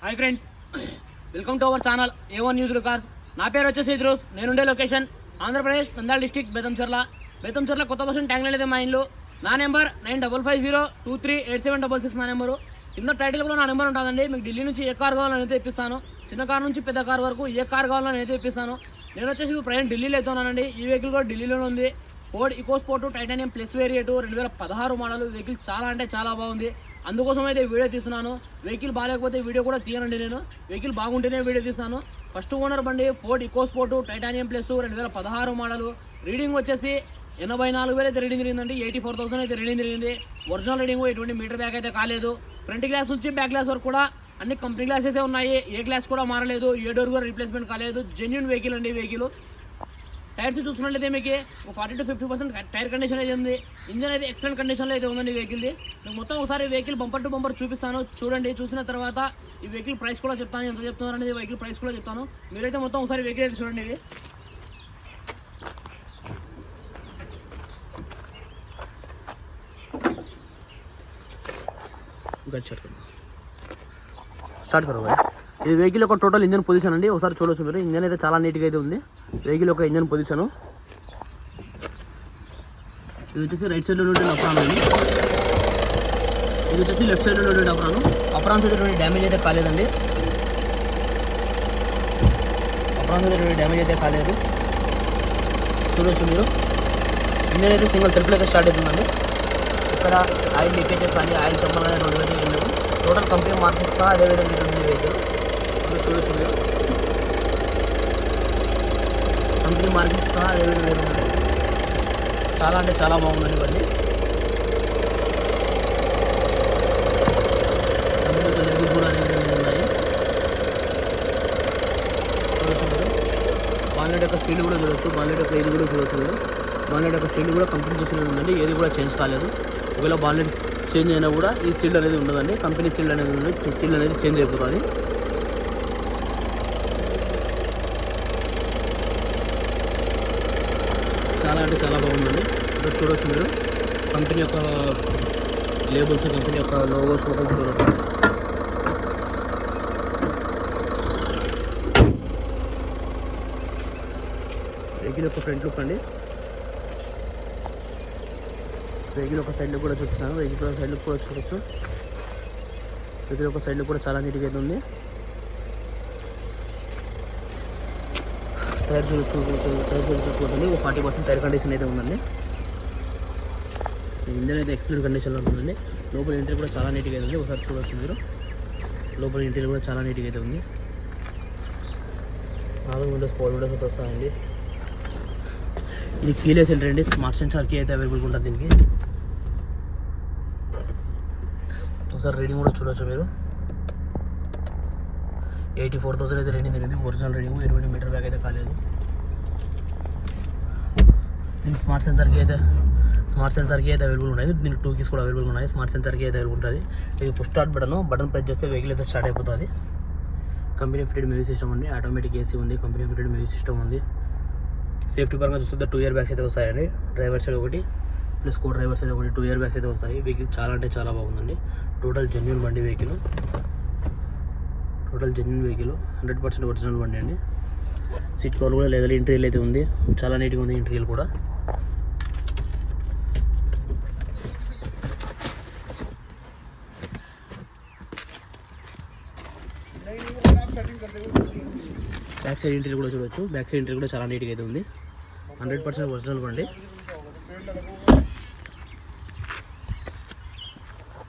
Hi friends. Welcome to our channel A one news cars నా పేరు వచ్చేసి ఇద్రోస్. నేనుండే లొకేషన్ ఆంధ్రప్రదేశ్ నంద్యాల డిస్టిక్ బెతంచర్ల బెతంచర్ల కొత్త బస్సు ట్యాంక్ అయితే మా ఇంట్లో నా number nine double five zero two three eight seven double six నా నెంబరు. కింద టైటిల్ కూడా నా నెంబర్ ఉంటుందండి. మీకు ఢిల్లీ నుంచి ఏ కార్ కావాలని అయితే ఇప్పిస్తాను. చిన్న కార్ నుంచి పెద్ద కార్ వరకు ఏ కార్ కావాలని అయితే ఇప్పిస్తాను. నేను వచ్చేసి ఇప్పుడు ప్రయాణం ఢిల్లీలో అయితే ఈ వెహికల్ కూడా ఢిల్లీలోనే ఉంది. Ford EcoSport titanium plus variant రెండు వేల పదహారు మోడల్ వెహికల్ చాలా అంటే చాలా బాగుంది. అందుకోసం అయితే వీడియో తీస్తున్నాను. వెహికల్ బాగాలేకపోతే వీడియో కూడా తీయనండి నేను. వెహికల్ బాగుంటేనే వీడియో తీస్తాను. ఫస్ట్ ఓనర్ బండి Ford EcoSport titanium plus రెండు వేల పదహారు మోడలు. రీడింగ్ వచ్చేసి ఎనభై నాలుగు వేలు అయితే రీడింగ్ జరిగిందండి ఎయిటీ ఫోర్ థౌసండ్ అయితే రీడింగ్ జరిగింది ఒరిజినల్ రీడింగ్ ఎటువంటి మీటర్ బ్యాక్ అయితే కాలేదు. ఫ్రంట్ గ్లాస్ నుంచి బ్యాక్ గ్లాస్ వరకు కూడా అన్ని కంపెనీ గ్లాసెస్ ఉన్నాయి. ఏ గ్లాస్ కూడా మారలేదు. ఏ డోర్ కూడా రీప్లేస్మెంట్ కాలేదు. జెన్యున్ వెహికల్ అండి వెహికల్ టైర్స్ చూసుకున్నట్లయితే మీకు ఒక forty to fifty percent tyre condition అయితే ఉంది. ఇంజన్ అయితే ఎక్సలెంట్ కండిషన్లో అయితే ఉందండి వెహికల్ది మీకు మొత్తం ఒకసారి వెహికల్ బంపర్ టు బంపర్ చూపిస్తాను. చూడండి చూసిన తర్వాత ఈ వెహికల్ ప్రైస్ కూడా చెప్తాను. ఎంత చెప్తున్నారు అనేది వెహికల్ ప్రైస్ కూడా చెప్తాను. మీరైతే మొత్తం ఒకసారి వెహికల్ అయితే చూడండి ఇది. స్టార్ట్ కరో ఇది వెహికల్ యొక్క టోటల్ ఇంజన్ పొజిషన్ అండి. ఒకసారి చూడొచ్చు మీరు. ఇంజన్ అయితే చాలా నీట్గా అయితే ఉంది. వెహికల్ యొక్క ఇంజన్ పొజిషను ఇది వచ్చేసి రైట్ సైడ్లో ఉండే అప్రాన్ అండి. ఇది వచ్చేసి లెఫ్ట్ సైడ్లో ఉండే అప్రాను. అప్రాన్స్ అయితే డ్యామేజ్ అయితే కాలేదండి. అప్రాన్స్ అయితే డ్యామేజ్ అయితే కాలేదు. చూడొచ్చు మీరు. ఇంజన్ అయితే సింగిల్ ట్రిపుల్ అయితే స్టార్ట్ అవుతుందండి. ఇక్కడ ఆయిల్ లీకేజెస్ కానీ ఆయిల్ చంపలు రెండు అయితే ఏం లేవు. టోటల్ కంపెనీ మార్కెట్ సహా అదే విధంగా ఉంది వెహికల్ చూడొచ్చు కంపెనీ మార్కెట్ సహా అదేవిధంగా చాలా అంటే చాలా బాగుందండి ఇవన్నీ కంపెనీ కూడా ఉన్నాయి. బాలెట్ యొక్క సీల్ కూడా చూడొచ్చు. బాలెట్ యొక్క ఇది కూడా చూడొచ్చు మీరు. బాలెట్ యొక్క సీల్ కూడా కంపెనీ చూసిన ఉందండి. ఏది కూడా చేంజ్ కాలేదు. ఒకవేళ బాలెట్ చేంజ్ అయినా కూడా ఈ సీల్డ్ అనేది ఉండదండి. కంపెనీ సీల్డ్ అనేది ఉండదు. సీల్డ్ అనేది చేంజ్ అయిపోతుంది. చాలా అంటే చాలా బాగుందండి. ఇక్కడ చూడవచ్చు మీరు. కంపెనీ యొక్క లేబుల్స్ కంపెనీ యొక్క లోగోస్ మొత్తం చూడవచ్చు వెహికల్ యొక్క ఫ్రంట్ లుక్ అండి. వెహికల్ ఒక సైడ్ లుక్ కూడా చూపిస్తాను. వెహికల్ ఒక సైడ్ లుక్ కూడా చూడొచ్చు. వెహికల్ ఒక సైడ్ లుక్ కూడా చాలా నీట్గా అయితే ఉంది. టైర్ టైర్ చూసుకుంటుంది ఒక ఫార్టీ పర్సెంట్ టైర్ కండిషన్ అయితే ఉందండి. ఇంజన్ అయితే ఎక్సలెంట్ కండిషన్లో ఉంటుందండి లోపల ఇంటీరియర్ కూడా చాలా నీట్గా అయితే ఉంది. ఒకసారి చూడవచ్చు మీరు. లోపల ఇంటీరియర్ కూడా చాలా నీట్గా అయితే ఉంది. నాలుగు విండోస్ ఫోర్ విండోస్ అయితే వస్తాయండి. ఇది కీలెస్ ఎంటర్ అండి. స్మార్ట్ సెన్సార్ కీ అయితే అవైలబుల్ ఉంటుంది దీనికి. ఒకసారి రీడింగ్ కూడా చూడవచ్చు మీరు. ఎయిటీ ఫోర్ థౌసండ్ అయితే రీడింగ్ జరిగింది. ఒరిజినల్ రీడింగ్ ఎటువంటి మీటర్ బ్యాగ్ అయితే కాలేదు. దీనికి స్మార్ట్ సెన్సర్కి అయితే స్మార్ట్ సెన్సర్కి అయితే అవైలబుల్ ఉన్నాయి. దీనికి టూ కీస్ కూడా అవైలబుల్ ఉన్నాయి. స్మార్ట్ సెన్సర్కి అయితే అవైలబుల్ ఉంటుంది. ఇది push start button button press చేస్తే వెహికల్ అయితే స్టార్ట్ అయిపోతుంది. కంపెనీ ఫిటెడ్ మ్యూజిక్ సిస్టమ్ ఉంది. ఆటోమేటిక్ ఏసీ ఉంది. కంపెనీ ఫిటెడ్ మ్యూజిక్ సిస్టమ్ ఉంది. సేఫ్టీ పరంగా చూస్తే టూ ఇయర్ బ్యాగ్స్ అయితే వస్తాయండి. డ్రైవర్ సైడ్ ఒకటి ప్లస్ కో డ్రైవర్స్ అయితే ఒకటి. టూ ఇయర్ బ్యాగ్స్ అయితే వస్తాయి. వెహికల్ చాలా అంటే చాలా బాగుందండి. టోటల్ జెన్యున్ బండి vehicle total genuine vehicle hundred percent original బండి అండి. సీట్ కవర్ కూడా లేదా ఇంటీరియల్ అయితే ఉంది. చాలా నీట్గా ఉంది ఇంటీరియల్ కూడా. బ్యాక్ సైడ్ ఇంటీరియర్ కూడా చూడొచ్చు. బ్యాక్ సైడ్ ఇంటీరియర్ కూడా చాలా నీట్గా అయితే ఉంది. హండ్రెడ్ పర్సెంట్ ఒరిజినల్ బండి.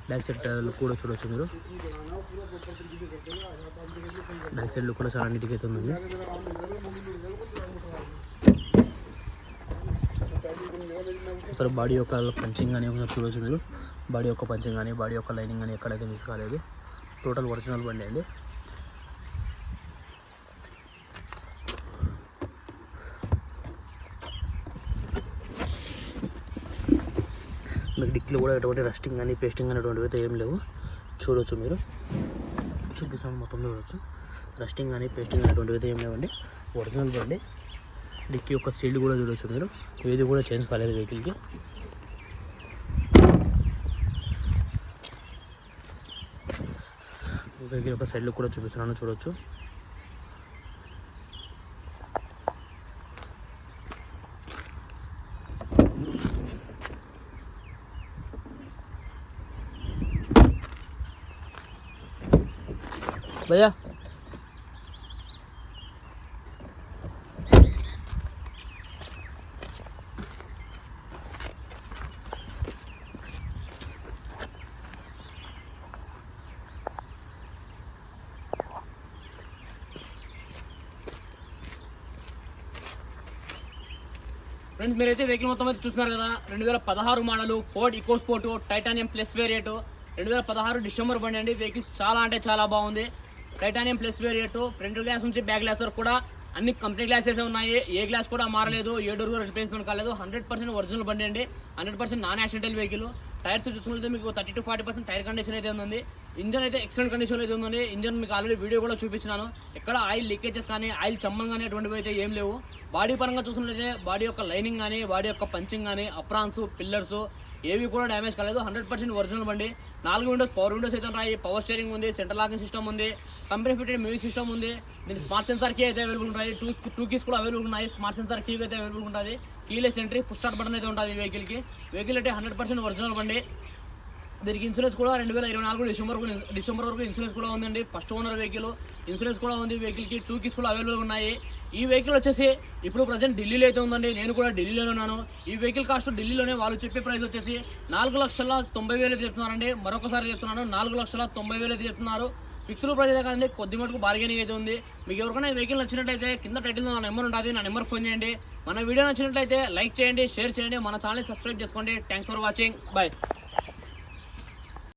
బ్యాక్ సైడ్ కూడా చూడొచ్చు మీరు. బ్యాక్ సైడ్ కూడా చాలా నీట్గా అయితే ఉంది. అసలు బాడీ యొక్క పంచింగ్ కానీ ఒకసారి చూడొచ్చు మీరు? బాడీ యొక్క పంచింగ్ కానీ బాడీ యొక్క లైనింగ్ కానీ ఎక్కడైతే మిస్ కాలేదు. టోటల్ ఒరిజినల్ బండి అండి. మీకు డిక్లో కూడా ఎటువంటి రస్టింగ్ కానీ పేస్టింగ్ అనేటువంటివి అటువంటివి అయితే ఏం లేవు. చూడవచ్చు మీరు. చూపిస్తాను మొత్తం చూడవచ్చు రస్టింగ్ కానీ పేస్టింగ్ అనేటువంటివి అయితే ఏం లేవండి. ఒరిజినల్ బండి డిక్కీ యొక్క సీల్డ్ కూడా చూడవచ్చు మీరు. ఏది కూడా చేంజ్ కాలేదు వెహికల్కి వెహికల్ యొక్క సైడ్లో కూడా చూపిస్తున్నాను చూడవచ్చు భయ్యా ఫ్రెండ్స్ మీరైతే వెహికల్ మొత్తం అయితే చూస్తున్నారు కదా రెండు వేల పదహారు model Ford EcoSport titanium plus variant రెండు వేల పదహారు డిసెంబర్ బండి అండి. వెహికల్ చాలా అంటే చాలా బాగుంది. Titanium plus variant front glass నుంచి బ్యాక్ గ్లాస్ వరకు కూడా అన్ని కంపెనీ గ్లాసెస్ ఉన్నాయి. ఏ గ్లాస్ కూడా మారలేదు ఏ డోర్ కూడా రిప్లేస్మెంట్ కాలేదు. హండ్రెడ్ పర్సెంట్ ఒరిజినల్ బండి అండి. Hundred percent non accidental vehicle tyres చూసుకుంటే మీకు thirty to forty percent tyre condition అయితే ఉంది ఇంజన్ అయితే ఎక్సలెంట్ కండిషన్ అయితే ఉందండి. ఇంజన్ మీకు ఆల్రెడీ వీడియో కూడా చూపించినాను. ఎక్కడ ఆయిల్ లీకేజెస్ కానీ ఆయిల్ చమ్మం కానీ అటువంటివి అయితే ఏం లేవు. బాడీ పరంగా చూసుకున్నట్లయితే బాడీ యొక్క లైనింగ్ కానీ బాడీ యొక్క పంచింగ్ కానీ అప్రాన్స్ పిల్లర్స్ ఏవి కూడా డ్యామేజ్ కాలేదు. హండ్రెడ్ పర్సెంట్ ఒరిజినల్ బండి. నాలుగు విండోస్ పవర్ విండోస్ అయితే ఉన్నాయి. పవర్ స్టీరింగ్ ఉంది సెంట్రల్ లాకింగ్ సిస్టమ్ ఉంది. కంపెనీ ఫిటెడ్ మ్యూజిక్ సిస్టమ్ ఉంది. దీనికి స్మార్ట్ సెన్సార్ కీ అయితే అవైలబుల్ ఉంటాయి. టూ టూ కీస్ కూడా అవైలబుల్ ఉన్నాయి. స్మార్ట్ సెన్సార్ కీ అయితే అవైలబుల్ ఉంటుంది. Keyless entry push start button అయితే ఉంటుంది వెహికల్కి వెహికల్ అయితే హండ్రెడ్ పర్సెంట్ ఒరిజినల్ బండి. దీనికి ఇన్సూరెన్స్ కూడా రెండు వేల ఇరవై నాలుగు డిసెంబర్ డిసెంబర్ వరకు ఇన్సూరెన్స్ కూడా ఉందండి. ఫస్ట్ ఓనర్ వెహికల్ ఇన్సూరెన్స్ కూడా ఉంది వెహికల్కి టూ కిస్ కూడా అవైలబుల్ ఉన్నాయి. ఈ వెహికల్ వచ్చేసి ఇప్పుడు ప్రజెంట్ ఢిల్లీలో అయితే ఉందండి. నేను కూడా ఢిల్లీలోనే ఉన్నాను. ఈ వెహికల్ కాస్ట్ ఢిల్లీలోనే వాళ్ళు చెప్పే ప్రైస్ వచ్చేసి నాలుగు లక్షల తొంభై వేలు చెప్తున్నారండి. మరొకసారి చెప్తున్నాను నాలుగు లక్షల తొంభై వేలు చెప్తున్నారు. ఫిక్స్డ్ ప్రైస్ అయితే కాదండి కొద్ది మటుకు బార్గెనింగ్ అయితే ఉంది. మీకు ఎవరికైనా వెహికల్ నచ్చినట్లయితే కింద టైటిల్ నా నెంబర్ ఉంటుంది నా నెంబర్ ఫోన్ చేయండి. మన వీడియో నచ్చినట్లయితే లైక్ చేయండి షేర్ చేయండి. మన ఛానల్ సబ్స్క్రైబ్ చేసుకోండి. Thanks for watching bye